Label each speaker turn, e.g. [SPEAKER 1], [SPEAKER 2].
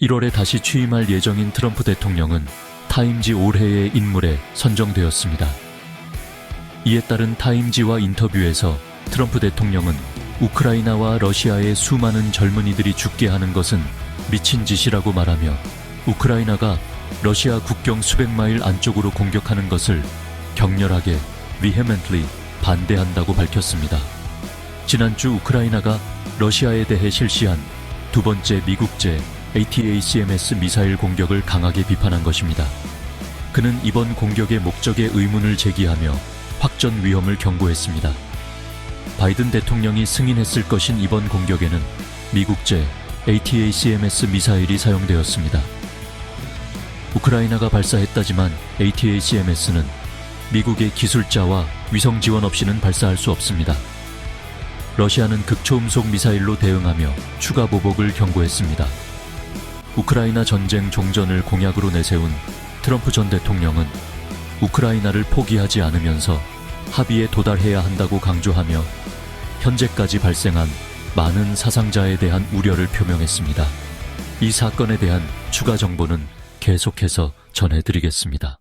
[SPEAKER 1] 1월에 다시 취임할 예정인 트럼프 대통령은 타임지 올해의 인물에 선정되었습니다. 이에 따른 타임지와 인터뷰에서 트럼프 대통령은 우크라이나와 러시아의 수많은 젊은이들이 죽게 하는 것은 미친 짓이라고 말하며 우크라이나가 러시아 국경 수백 마일 안쪽으로 공격하는 것을 격렬하게 vehemently 반대한다고 밝혔습니다. 지난주 우크라이나가 러시아에 대해 실시한 두 번째 미국제 ATACMS 미사일 공격을 강하게 비판한 것입니다. 그는 이번 공격의 목적에 의문을 제기하며 확전 위험을 경고했습니다. 바이든 대통령이 승인했을 것인 이번 공격에는 미국제 ATACMS 미사일이 사용되었습니다. 우크라이나가 발사했다지만 ATACMS는 미국의 기술자와 위성 지원 없이는 발사할 수 없습니다. 러시아는 극초음속 미사일로 대응하며 추가 보복을 경고했습니다. 우크라이나 전쟁 종전을 공약으로 내세운 트럼프 전 대통령은 우크라이나를 포기하지 않으면서 합의에 도달해야 한다고 강조하며 현재까지 발생한 많은 사상자에 대한 우려를 표명했습니다. 이 사건에 대한 추가 정보는 계속해서 전해드리겠습니다.